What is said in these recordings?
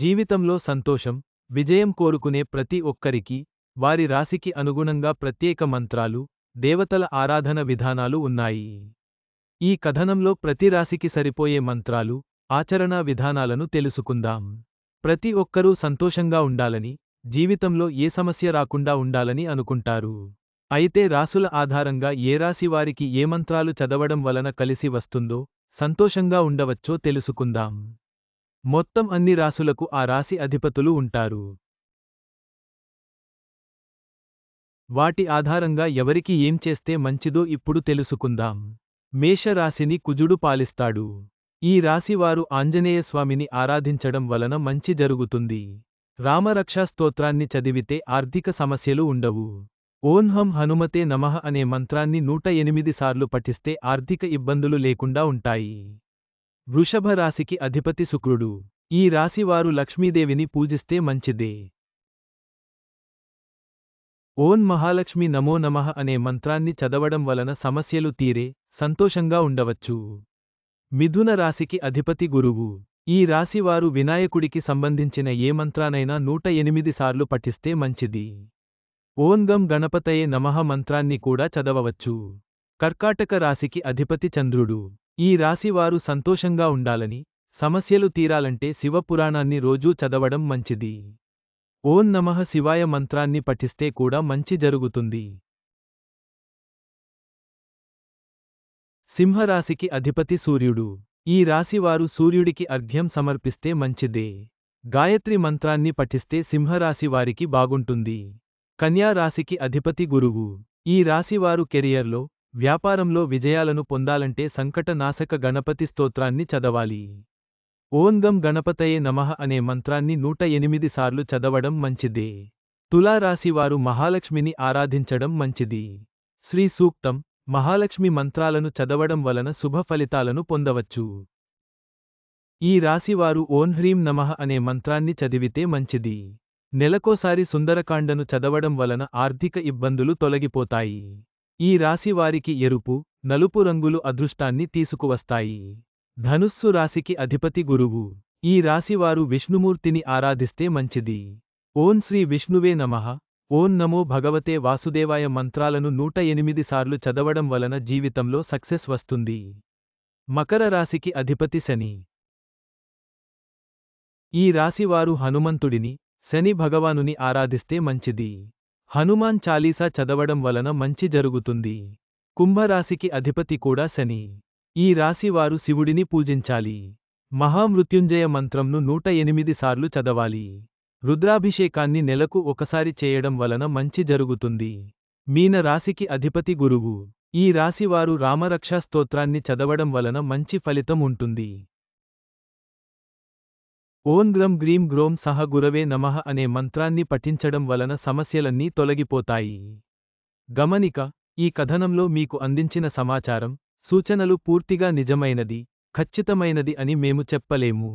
జీవితంలో సంతోషం విజయం కోరుకునే ప్రతి ఒక్కరికి వారి రాశికి అనుగుణంగా ప్రత్యేక మంత్రాలు దేవతల ఆరాధన విధానాలు ఉన్నాయి. ఈ కథనంలో ప్రతి రాశికి సరిపోయే మంత్రాలు ఆచరణా విధానాలను తెలుసుకుందాం. ప్రతి ఒక్కరూ సంతోషంగా ఉండాలని జీవితంలో ఏ సమస్య రాకుండా ఉండాలని అనుకుంటారు. అయితే రాసుల ఆధారంగా ఏ రాశి వారికి ఏ మంత్రాలు చదవడం వలన కలిసి వస్తుందో సంతోషంగా ఉండవచ్చో తెలుసుకుందాం. మొత్తం అన్ని రాసులకు ఆ రాశి అధిపతులు ఉంటారు. వాటి ఆధారంగా ఎవరికి ఏం చేస్తే మంచిదో ఇప్పుడు తెలుసుకుందాం. మేషరాశిని కుజుడు పాలిస్తాడు. ఈ రాశివారు ఆంజనేయస్వామిని ఆరాధించడం వలన మంచి జరుగుతుంది. రామరక్షా స్తోత్రాన్ని చదివితే ఆర్థిక సమస్యలు ఉండవు. ఓం హం హనుమతే నమః అనే మంత్రాన్ని నూట ఎనిమిది సార్లు పఠిస్తే ఆర్థిక ఇబ్బందులు లేకుండా ఉంటాయి. వృషభ రాశికి అధిపతి శుక్రుడు. ఈ రాశివారు లక్ష్మీదేవిని పూజిస్తే మంచిదే. ఓం మహాలక్ష్మి నమో నమః అనే మంత్రాన్ని చదవడం వలన సమస్యలు తీరే సంతోషంగా ఉండవచ్చు. మిథున రాశికి అధిపతి గురువు. ఈ రాశివారు వినాయకుడికి సంబంధించిన ఏ మంత్రానైనా నూట ఎనిమిది సార్లు పఠిస్తే మంచిది. ఓం గం గణపతయే నమః మంత్రాన్ని కూడా చదవవచ్చు. కర్కాటక రాశికి అధిపతి చంద్రుడు. ఈ రాశివారు సంతోషంగా ఉండాలని సమస్యలు తీరాలంటే శివపురాణాన్ని రోజూ చదవడం మంచిది. ఓం నమః శివాయ మంత్రాన్ని పఠిస్తే కూడా మంచి జరుగుతుంది. సింహరాశికి అధిపతి సూర్యుడు. ఈ రాశివారు సూర్యుడికి అర్ఘ్యం సమర్పిస్తే మంచిదే. గాయత్రి మంత్రాన్ని పఠిస్తే సింహరాశివారికి బాగుంటుంది. కన్యా రాశికి అధిపతి గురువు. ఈ రాశివారు కెరియర్లో వ్యాపారంలో విజయాలను పొందాలంటే సంకటనాశక గణపతి స్తోత్రాన్ని చదవాలి. ఓంగం గణపతయే నమః అనే మంత్రాన్ని నూట ఎనిమిది సార్లు చదవడం మంచిదే. తులారాశివారు మహాలక్ష్మిని ఆరాధించడం మంచిది. శ్రీ సూక్తం మహాలక్ష్మి మంత్రాలను చదవడం వలన శుభ ఫలితాలను పొందవచ్చు. ఈ రాశివారు ఓం హ్రీం నమః అనే మంత్రాన్ని చదివితే మంచిది. నెలకోసారి సుందరకాండను చదవడం వలన ఆర్థిక ఇబ్బందులు తొలగిపోతాయి. ఈ రాశి వారికి ఎరుపు నలుపు రంగులు అదృష్టాన్ని తీసుకువస్తాయి. ధనుస్సు రాశికి అధిపతి గురువు. ఈ రాశివారు విష్ణుమూర్తిని ఆరాధిస్తే మంచిది. ఓం శ్రీ విష్ణువే నమః. ఓం నమో భగవతే వాసుదేవాయ మంత్రాలను నూట ఎనిమిది సార్లు చదవడం వలన జీవితంలో సక్సెస్ వస్తుంది. మకర రాశికి అధిపతి శని. ఈ రాశివారు హనుమంతుడిని శని భగవానుని ఆరాధిస్తే మంచిది. హనుమాన్ చాలీసా చదవడం వలన మంచి జరుగుతుంది. కుంభరాశికి అధిపతి కూడా శని. ఈ రాశివారు శివుడిని పూజించాలి. మహామృత్యుంజయ మంత్రంను నూట ఎనిమిది సార్లు చదవాలి. రుద్రాభిషేకాన్ని నెలకు ఒకసారి చేయడం వలన మంచి జరుగుతుంది. మీన రాశికి అధిపతి గురువు. ఈ రాశివారు రామరక్షా స్తోత్రాన్ని చదవడం వలన మంచి ఫలితం ఉంటుంది. ఓం గ్రం గ్రీం గ్రోం సహ గురవే నమః అనే మంత్రాన్ని పఠించడం వలన సమస్యలన్నీ తొలగిపోతాయి. గమనిక ఈ కథనంలో మీకు అందించిన సమాచారం సూచనలు పూర్తిగా నిజమైనది ఖచ్చితమైనది అని మేము చెప్పలేము.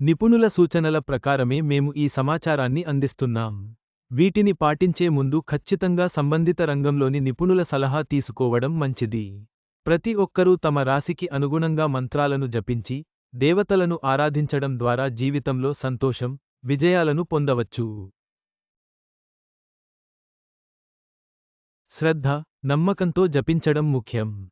నిపుణుల సూచనల ప్రకారమే మేము ఈ సమాచారాన్ని అందిస్తున్నాం. వీటిని పాటించే ముందు ఖచ్చితంగా సంబంధిత రంగంలోని నిపుణుల సలహా తీసుకోవడం మంచిది. ప్రతి ఒక్కరూ తమ రాశికి అనుగుణంగా మంత్రాలను జపించి దేవతలను ఆరాధించడం ద్వారా జీవితంలో సంతోషం విజయాలను పొందవచ్చు. శ్రద్ధ నమ్మకంతో జపించడం ముఖ్యం.